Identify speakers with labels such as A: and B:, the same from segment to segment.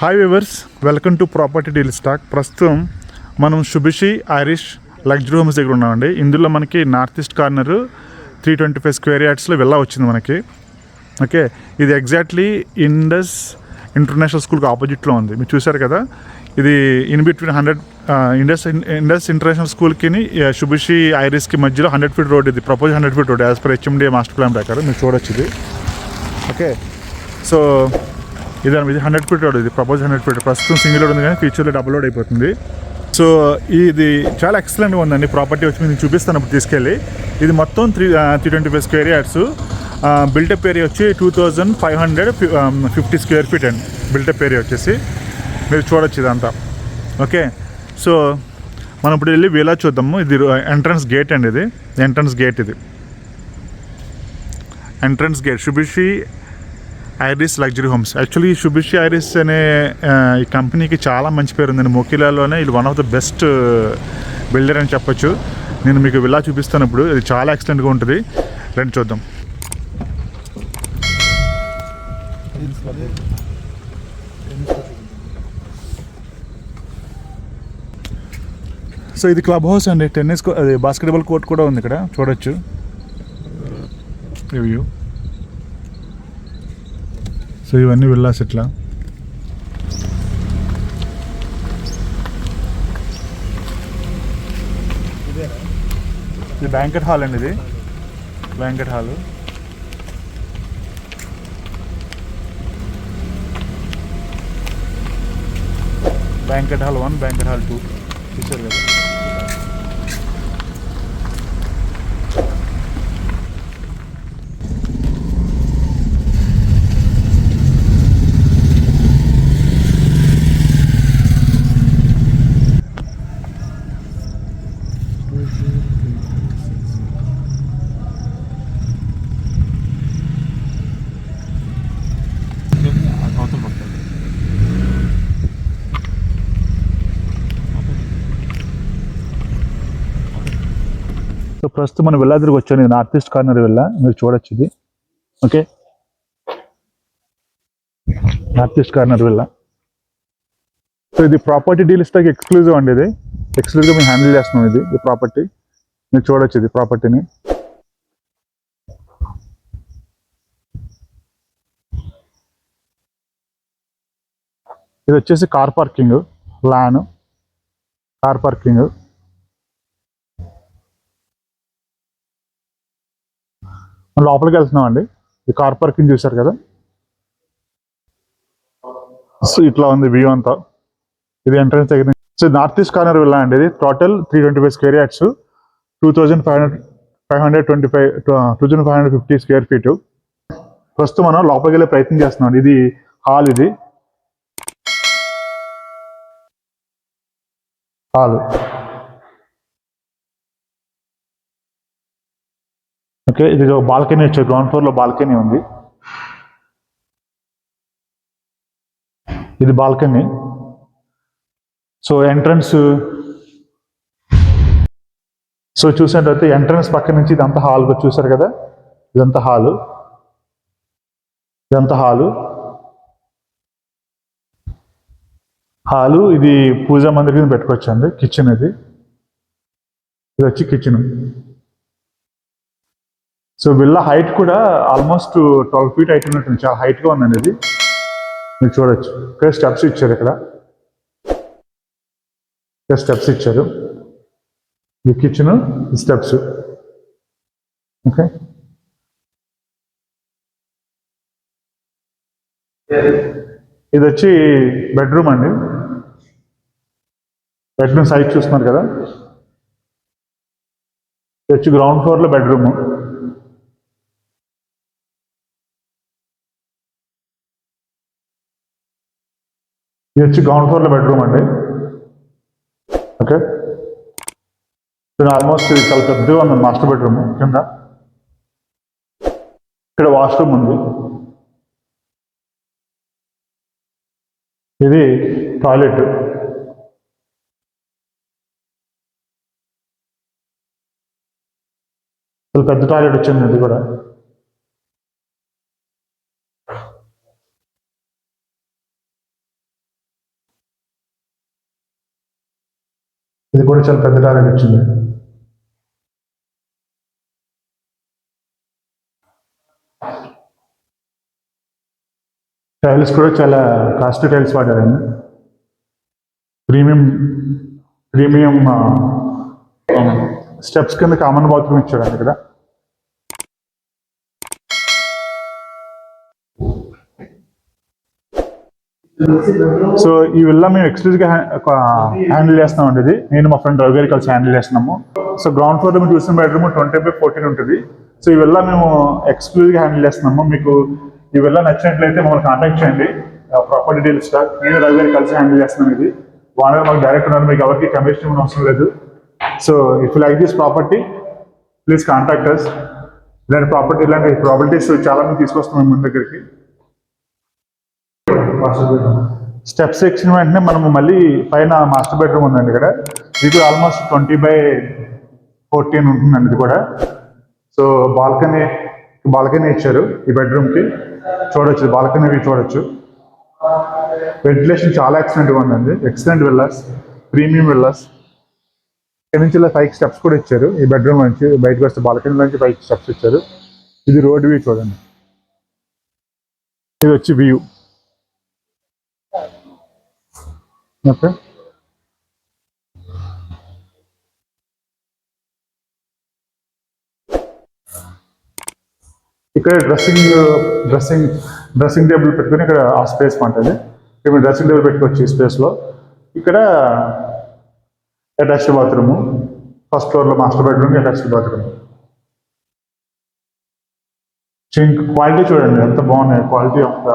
A: Hi viewers welcome to property deal stack ప్రస్తుతం మనం శుభిషి Irish luxury homes దగ్గర ఉన్నామండి. ఇందులో మనకి north east corner three twenty five square యార్డ్స్లో వెళ్ళా వచ్చింది మనకి. ఓకే ఇది ఎగ్జాక్ట్లీ ఇండస్ ఇంటర్నేషనల్ స్కూల్కి ఆపోజిట్లో ఉంది. మీరు చూసారు కదా? ఇది in between hundred Indus Indus international స్కూల్కి శుభిషి ఐరిస్కి మధ్యలో హండ్రెడ్ ఫీట్ రోడ్ ఇది. Propose hundred feet road as per HMDA master plan ప్రకారం. మీరు చూడొచ్చు ఇది. ఓకే సో ఇది ఇది హండ్రెడ్ ఫీట్ రోడ్ ఇది. ప్రపోజ్ హండ్రెడ్ ఫీట్ ప్రస్తుతం సింగిల్ రోడ్ ఉంది కానీ ఫ్యూచర్లో డబుల్ రోడ్ అయిపోతుంది. సో ఇది చాలా ఎక్సలెంట్గా ఉందండి. ప్రాపర్టీ వచ్చి మీకు చూపిస్తాను అప్పుడు తీసుకెళ్ళి. ఇది మొత్తం three three twenty five square yards built up area వచ్చి two thousand five hundred fifty square feet అండి. బిల్టప్ ఏరియా వచ్చేసి. మీరు చూడొచ్చు ఇదంతా. ఓకే సో మనం ఇప్పుడు వెళ్ళి వీలా చూద్దాము. ఇది ఎంట్రన్స్ గేట్ అండి ఇది. ఎంట్రన్స్ గేట్ ఇది. Entrance gate Subhishi Iris luxury homes. Actually Subhishi Iris అనే ఈ కంపెనీకి చాలా మంచి పేరు ఉందండి మొకిలాలోనే ఇది one of the best builder అని చెప్పొచ్చు. నేను మీకు విల్లా చూపిస్తాను ఇప్పుడు. ఇది చాలా ఎక్సలెంట్గా ఉంటుంది. రండి చూద్దాం. సో ఇది క్లబ్ హౌస్ అండి. టెన్నిస్ కో- అది బాస్కెట్బాల్ కోర్ట్ కూడా ఉంది ఇక్కడ. చూడొచ్చు. రివ్యూ సో ఇవన్నీ విల్లాస్ ఇట్లా ఇది బ్యాంకెట్ హాల్ అండి ఇది. Banquet hall. Banquet hall one banquet hall two. చూసారు కదా అవతల పక్క సో ప్రస్తుతం మనం వెళ్ళా వచ్చాను ఇది నార్త్ ఈస్ట్ కార్నర్ వెళ్ళా. మీరు చూడొచ్చు ఇది. ఓకే నార్త్ ఈస్ట్ కార్నర్ వెళ్ళా. సో ఇది ప్రాపర్టీ డీల్స్ ఇస్తాకి ఎక్స్క్లూజివ్ అండి ఇది. ఎక్స్క్లూజివ్గా మేము హ్యాండిల్ చేస్తున్నాం ఇది ఈ ప్రాపర్టీ మీరు చూడొచ్చు ఇది ప్రాపర్టీని ఇది వచ్చేసి కార్ పార్కింగ్ లాన్ కార్ పార్కింగ్ లోపలికి వెళ్తున్నాం అండి ఈ కార్ పార్కింగ్ చూశారు కదా? సో ఇట్లా ఉంది వ్యూ అంతా. ఇది ఎంట్రన్స్ దగ్గర నుంచి- సో నార్త్ ఈస్ట్ కార్నర్ వెళ్ళా అండి ఇది. Total three twenty five square yards two thousand five hundred five hundred twenty five two thousand five hundred fifty square feet ప్రస్తుతం మనం లోపలికి వెళ్ళే ప్రయత్నం చేస్తున్నాం. ఇది హాల్ ఇది. హాల్. ఓకే ఇది బాల్కనీ వచ్చే గ్రౌండ్ ఫ్లోర్లో బాల్కనీ ఉంది. ఇది బాల్కనీ. సో ఎంట్రన్స్ సో చూసినట్టయితే ఎంట్రన్స్ పక్క నుంచి ఇదంతా హాల్ చూసారు కదా? ఇదంతా హాలు ఇదంతా హాలు హాలు ఇది పూజా మందిర్ కింద పెట్టుకోవచ్చు అండి కిచెన్ ఇది. ఇది వచ్చి కిచెన్ సో విల్లా హైట్ కూడా ఆల్మోస్ట్ ట్వెల్వ్ ఫీట్ హైట్ ఉన్నట్టుంది. చాలా హైట్గా ఉందండి ఇది మీరు చూడొచ్చు. ఇక్కడ స్టెప్స్ ఇచ్చారు ఇక్కడ. ఇక్కడ స్టెప్స్ ఇచ్చారు. ఈ కిచెన్ స్టెప్స్ ఓకే ఇది వచ్చి బెడ్రూమ్ అండి. బెడ్రూమ్ సైజ్ చూస్తున్నారు కదా? ఇది వచ్చి గ్రౌండ్ ఫ్లోర్లో బెడ్రూమ్ ఇది వచ్చి గ్రౌండ్ ఫ్లోర్లో బెడ్రూమ్ అండి. ఓకే ఇది ఆల్మోస్ట్ ఇది చాలా పెద్దగా ఉంది మాస్టర్ బెడ్రూమ్ కింద. ఇక్కడ వాష్రూమ్ ఉంది. ఇది టాయిలెట్ చాలా పెద్ద టాయిలెట్ వచ్చింది ఇది కూడా ఇది కూడా చాలా పెద్ద టాయిలెట్ వచ్చింది. టైల్స్ కూడా చాలా కాస్ట్లీ టైల్స్ వాడారండి. ప్రీమియం ప్రీమియం స్టెప్స్ కింద కామన్ బాత్రూమ్ ఇచ్చారండి ఇక్కడ. సో ఈ విల్లా మేము ఎక్స్క్లూజివ్గా హ్యాండిల్ చేస్తామండి ఇది. నేను మా ఫ్రెండ్ రవి గారి కలిసి హ్యాండిల్ చేస్తున్నాము. సో గ్రౌండ్ ఫ్లోర్లో మేము మీరు చూసిన బెడ్రూమ్ ట్వంటీ బై ఫోర్టీన్ ఉంటుంది. సో ఈ విల్లా మేము ఎక్స్క్లూజివ్గా హ్యాండిల్ చేస్తున్నాము. మీకు ఈ విల్లా నచ్చినట్లయితే మమ్మల్ని కాంటాక్ట్ చేయండి. ప్రాపర్టీ డీల్స్ నేను రవి గారి కలిసి హ్యాండిల్ చేస్తున్నాను ఇది. వాళ్ళ మాకు డైరెక్ట్ ఉన్నారు. మీకు ఎవరికి కమిషన్ ఇవ్వడం అవసరం లేదు. So if like this property please contact us ఇలాంటి ప్రాపర్టీ ఇలాంటి ప్రాపర్టీస్ చాలా మంది తీసుకొస్తున్నాం మన దగ్గరికి. స్టెప్స్ ఎక్కిన వెంటనే మనము మళ్ళీ పైన మాస్టర్ బెడ్రూమ్ ఉందండి ఇక్కడ. ఇది ఆల్మోస్ట్ ట్వంటీ బై ఫోర్టీన్ ఉంటుందండి ఇది కూడా. సో బాల్కనీ బాల్కనీ ఇచ్చారు ఈ బెడ్రూమ్కి చూడొచ్చు బాల్కనీ వ్యూ చూడొచ్చు. వెంటిలేషన్ చాలా ఎక్సలెంట్గా ఉందండి. ఎక్సలెంట్ విల్లాస్ ప్రీమియం విల్లాస్ ఇక్కడ నుంచి ఇలా ఫైవ్ స్టెప్స్ కూడా ఇచ్చారు. ఈ బెడ్రూమ్ నుంచి బయటకు వస్తే బాల్కనీ నుంచి ఫైవ్ స్టెప్స్ ఇచ్చారు. ఇది రోడ్ వ్యూ చూడండి. ఇది వచ్చి వ్యూ ఓకే. ఇక్కడ డ్రెస్సింగ్ డ్రెస్సింగ్ డ్రెస్సింగ్ టేబుల్ పెట్టుకుని ఇక్కడ ఆ స్పేస్ ఉంటుంది ఇక్కడ డ్రెస్సింగ్ టేబుల్ పెట్టుకోవచ్చు ఈ స్పేస్లో. ఇక్కడ అటాచ్డ్ బాత్రూము. ఫస్ట్ ఫ్లోర్లో master bedroom attached bathroom. Sink quality చూడండి ఎంత బాగున్నాయి. క్వాలిటీ ఆఫ్ ద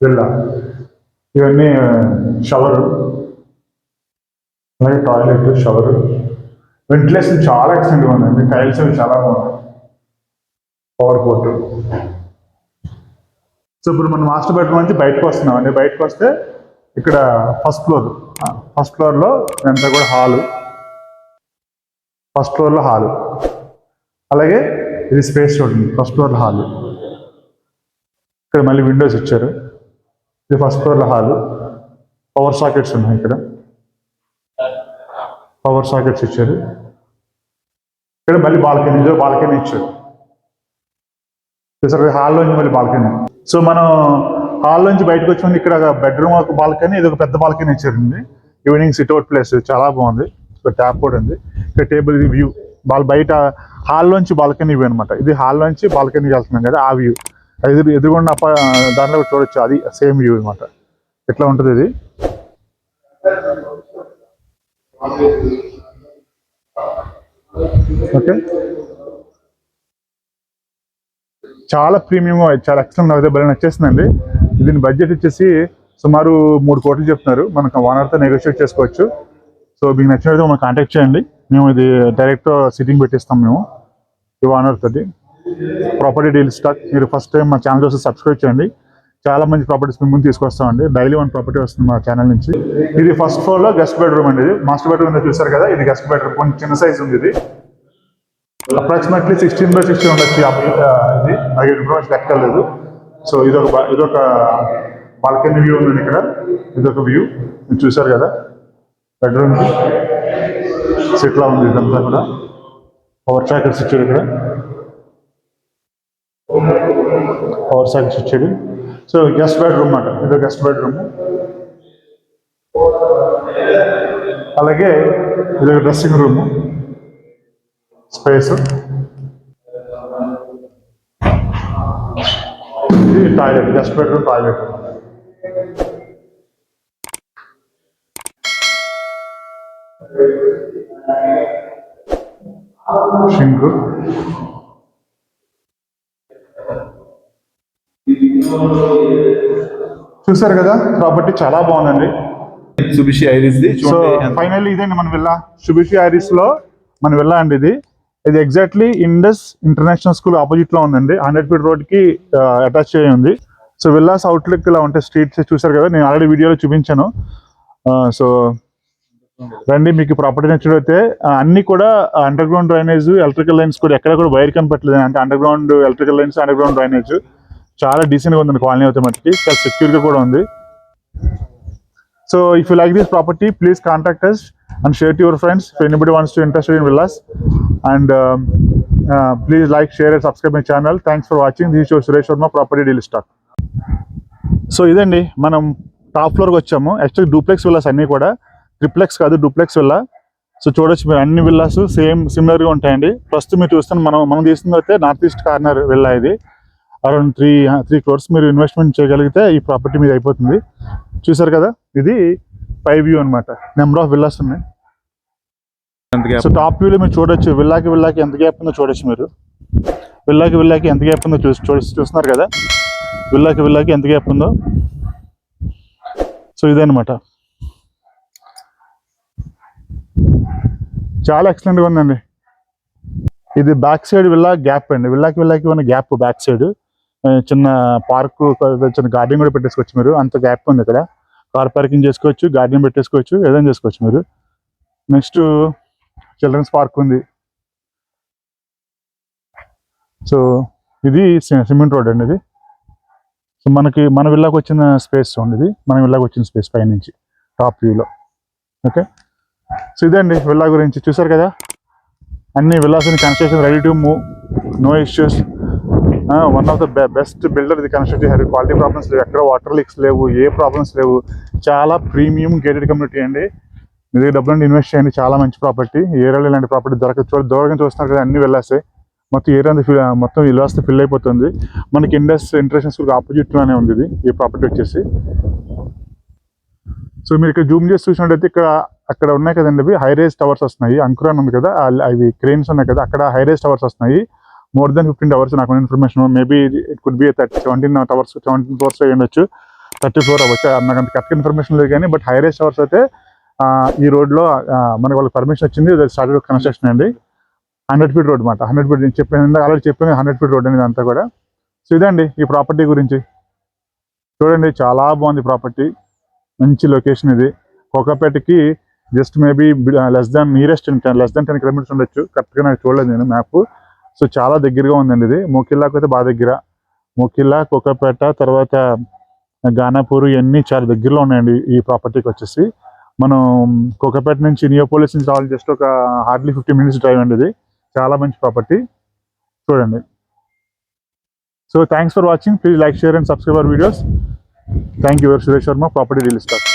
A: విల్లా ఇవన్నీ షవర్. అలాగే టాయిలెట్ షవర్. వెంటిలేషన్ చాలా ఎక్సలెంట్గా ఉందండి. టైల్స్ అవి చాలా బాగున్నాయి. పవర్ పోర్ట్ సో ఇప్పుడు మనం మాస్టర్ బెడ్రూమ్ నుంచి బయటకు వస్తున్నాం అండి బయటకు వస్తే ఇక్కడ ఫస్ట్ ఫ్లోర్. ఫస్ట్ ఫ్లోర్లో ఇదంతా కూడా హాలు. ఫస్ట్ ఫ్లోర్లో హాలు. అలాగే ఇది స్పేస్ చూడండి. First floor hall. ఇక్కడ మళ్ళీ విండోస్ ఇచ్చారు. ఇది ఫస్ట్ ఫ్లోర్లో హాలు పవర్ సాకెట్స్ ఉన్నాయి ఇక్కడ. పవర్ సాకెట్స్ ఇచ్చారు. ఇక్కడ మళ్ళీ బాల్కనీ బాల్కనీ ఇచ్చారు. హాల్లో హాల్లోంచి మళ్ళీ బాల్కనీ సో మనం హాల్లోంచి బయటకు వచ్చి ఇక్కడ బెడ్రూమ్ ఒక బాల్కనీ ఇది ఒక పెద్ద బాల్కనీ ఇచ్చారండి. ఈవినింగ్ సిట్అవుట్ ప్లేస్ చాలా బాగుంది. ఇక్కడ ట్యాప్ కూడా ఉంది. ఇక్కడ టేబుల్ ఇది వ్యూ బాల్ బయట హాల్లోంచి బాల్కనీ వ్యూ అనమాట ఇది హాల్లోంచి బాల్కనీకి బాల్కనీ వెళ్తున్నాం కదా ఆ వ్యూ ఎదురు ఎదురుగుండా అప్ప దాంట్లో చూడొచ్చు. అది సేమ్ వ్యూ అనమాట. ఎట్లా ఉంటుంది ఇది? ఓకే చాలా ప్రీమియం చాలా ఎక్స్ట్రా నాకు భలే నచ్చేస్తుందండి. దీని బడ్జెట్ వచ్చేసి సుమారు మూడు కోట్లు చెప్తున్నారు. మనకు ఓనర్తో నెగోషియేట్ చేసుకోవచ్చు. సో మీకు నచ్చినట్టు మనం కాంటాక్ట్ చేయండి. మేము ఇది డైరెక్ట్ సిట్టింగ్ పెట్టిస్తాం మేము. ఈ ఓనర్ తోటి. ప్రాపర్టీ డీల్ స్టాక్ మీరు ఫస్ట్ టైం మా ఛానల్ చూసి సబ్స్క్రైబ్ చేయండి. చాలా మంచి ప్రాపర్టీస్ మేము ముందు తీసుకొస్తామండి. డైలీ వన్ ప్రాపర్టీ వస్తుంది మా ఛానల్ నుంచి. ఇది ఫస్ట్ ఫ్లోర్లో గెస్ట్ బెడ్రూమ్ అండి ఇది. మాస్టర్ బెడ్రూమ్ చూసారు కదా? ఇది గెస్ట్ బెడ్రూమ్ కొంచెం చిన్న సైజ్ ఉంది ఇది. అప్రాక్సిమేట్లీ సిక్స్టీన్ బై సిక్స్టీన్ ఉండొచ్చు ఇది. నాకు ఇన్ఫర్మేషన్ ఎక్కర్లేదు సో ఇదొక ఇదొక బాల్కనీ వ్యూ ఉంది ఇక్కడ. ఇదొక వ్యూ మీరు చూసారు కదా? బెడ్రూమ్ సిట్లా ఉంది ఇదంతా కూడా. పవర్ సాకెట్స్ ఇచ్చారు ఇక్కడ. పవర్ సాక్స్ ఇచ్చాడు సో గెస్ట్ బెడ్రూమ్ అన్నమాట. ఇదో గెస్ట్ బెడ్రూమ్ అలాగే ఇదొక డ్రెస్సింగ్ రూమ్ స్పేస్ ఇది toilet guest bedroom toilet sink చూసారు కదా? ప్రాపర్టీ చాలా బాగుందండి.
B: సుబిషి ఐరిస్
A: సో ఫైనల్లీ ఇదండి మన విల్లా శుభిషి ఐరిస్లో మన విల్లా అండి ఇది. ఇది ఎగ్జాక్ట్లీ ఇండస్ ఇంటర్నేషనల్ స్కూల్ ఆపోజిట్లో ఉందండి. హండ్రెడ్ ఫీట్ రోడ్కి అటాచ్ అయ్యి ఉంది. సో విల్లాస్ అవుట్లుక్ ఇలా ఉంటాయి. స్ట్రీట్స్ చూసారు కదా? నేను ఆల్రెడీ వీడియోలో చూపించాను. సో రండి మీకు ప్రాపర్టీ నచ్చినట్లయితే అన్ని కూడా underground drainage electrical lines కూడా ఎక్కడ కూడా వైర్ కనపట్లేదు అంటే underground electrical lines underground drainage చాలా డీసెంట్గా ఉందండి కాలనీ అయితే మట్టికి. చాలా సెక్యూరిటీ కూడా ఉంది. So if you like this property please contact us and share to your friends if anybody wants to interested in villas and um, uh, please like share and subscribe my channel. Thanks for Suresh Varma property deal stack so ఇదండి. మనం top ఫ్లోర్కి వచ్చాము. Actually duplex villas అన్నీ కూడా. Triplex కాదు duplex villa so చూడొచ్చు మీరు. అన్ని విల్లాస్ సేమ్ సిమిలర్గా ఉంటాయండి. ఫస్ట్ మీరు చూస్తాను మనం మనం తీస్తుంది అయితే నార్త్ ఈస్ట్ కార్నర్ విల్లా ఇది. అరౌండ్ త్రీ త్రీ క్రోర్స్ మీరు ఇన్వెస్ట్మెంట్ చేయగలిగితే ఈ ప్రాపర్టీ మీద అయిపోతుంది. చూసారు కదా? ఇది పై వ్యూ అనమాట నెంబర్ ఆఫ్ విల్లాస్ ఉన్నాయి. సో టాప్ వ్యూలో మీరు చూడొచ్చు. విల్లాకి విల్లాకి ఎంత గ్యాప్ ఉందో చూడొచ్చు మీరు. విల్లాకి విల్లాకి ఎంత గ్యాప్ ఉందో చూసి చూసి చూస్తున్నారు కదా? విల్లాకి విల్లాకి ఎంత గ్యాప్ ఉందో. సో ఇదనమాట చాలా ఎక్సలెంట్గా ఉందండి. ఇది బ్యాక్ సైడ్ విల్లా గ్యాప్ అండి. విల్లాకి విల్లాకి ఉన్న గ్యాప్ బ్యాక్ సైడ్ చిన్న పార్క్ చిన్న గార్డెన్ కూడా పెట్టేసుకోవచ్చు మీరు. అంత గ్యాప్ ఉంది ఇక్కడ కార్ పార్కింగ్ చేసుకోవచ్చు గార్డెన్ పెట్టేసుకోవచ్చు ఏదైనా చేసుకోవచ్చు మీరు. నెక్స్ట్ చిల్డ్రన్స్ పార్క్ ఉంది. సో ఇది సిమెంట్ రోడ్ అండి ఇది. సో మనకి మన విల్లాకి వచ్చిన స్పేస్ చూడండి ఇది. మన విల్లాకి వచ్చిన స్పేస్ పైనుంచి టాప్ వ్యూలో. ఓకే? సో ఇదండి విల్లా గురించి. చూసారు కదా? అన్ని విల్లాస్ని construction ready to move. No issues. One of the best builder ఇది కన్స్ట్రక్ట్ చేశారు క్వాలిటీ ప్రాబ్లమ్స్ లేవు. ఎక్కడ వాటర్ లీక్స్ లేవు ఏ ప్రాబ్లమ్స్ లేవు. చాలా ప్రీమియం గేటెడ్ కమ్యూనిటీ అండి. మీ దగ్గర డబ్బులు ఇన్వెస్ట్ చేయండి చాలా మంచి ప్రాపర్టీ ఏరియాలో ఇలాంటి ప్రాపర్టీ దొరకదు. చూడ దూరంగా చూస్తున్నారు కదా అన్ని వెళ్ళేస్తాయి. మొత్తం ఏరియా అంతా fill- మొత్తం ఇల్లాస్తే ఫిల్ అయిపోతుంది. మనకి ఇండస్ ఇంట్రెస్ట్ స్కూల్కి ఆపోజిట్లోనే ఉంది ఇది ఈ ప్రాపర్టీ వచ్చేసి. సో మీరు ఇక్కడ జూమ్ చేసి చూసినట్టయితే ఇక్కడ అక్కడ ఉన్నాయి కదండి హై రేజ్ టవర్స్ వస్తున్నాయి. అంకురాన్ ఉంది కదా అవి క్రెయిన్స్ ఉన్నాయి కదా అక్కడ హై రేజ్ టవర్స్ వస్తున్నాయి. మోర్ దెన్ ఫిఫ్టీన్ టవర్స్ నాకు information maybe it could be thirty seventeen towers seventeen floors అయ్యి ఉండొచ్చు. థర్టీ ఫోర్ అవ్వచ్చు నాకు అంత కరెక్ట్ ఇన్ఫర్మేషన్ లేదు కానీ బట్ హై రేజ్ టవర్స్ అయితే ఈ రోడ్లో మనకి వాళ్ళకి పర్మిషన్ వచ్చింది. స్టార్టెడ్ కన్స్ట్రక్షన్ అండి. హండ్రెడ్ ఫీట్ రోడ్ అనమాట హండ్రెడ్ ఫీట్ నేను ఆల్రెడీ చెప్పిన హండ్రెడ్ ఫీట్ రోడ్ అనేది అంతా కూడా. సో ఇదండి ఈ ప్రాపర్టీ గురించి. చూడండి చాలా బాగుంది ప్రాపర్టీ మంచి లొకేషన్ ఇది. కోకాపేటకి just maybe less than nearest less than ten kilometres ఉండొచ్చు. కరెక్ట్గా నాకు చూడలేదు నేను మ్యాప్ సో చాలా దగ్గరగా ఉందండి ఇది. మోకిల్లాకు అయితే బాగా దగ్గర. మోకిల్లా కుక్కపేట తర్వాత గానాపూర్ ఇవన్నీ చాలా దగ్గరలో ఉన్నాయండి ఈ ప్రాపర్టీకి వచ్చేసి. మనం కుక్కపేట నుంచి నియోపోలిస్ నుంచి రావాలి జస్ట్ ఒక హార్డ్లీ ఫిఫ్టీ మినిట్స్ డ్రైవ్ అండి ఇది. చాలా మంచి ప్రాపర్టీ. చూడండి. So thanks for watching. Please like share and subscribe our videos. Thank you Suresh Sharma property real estate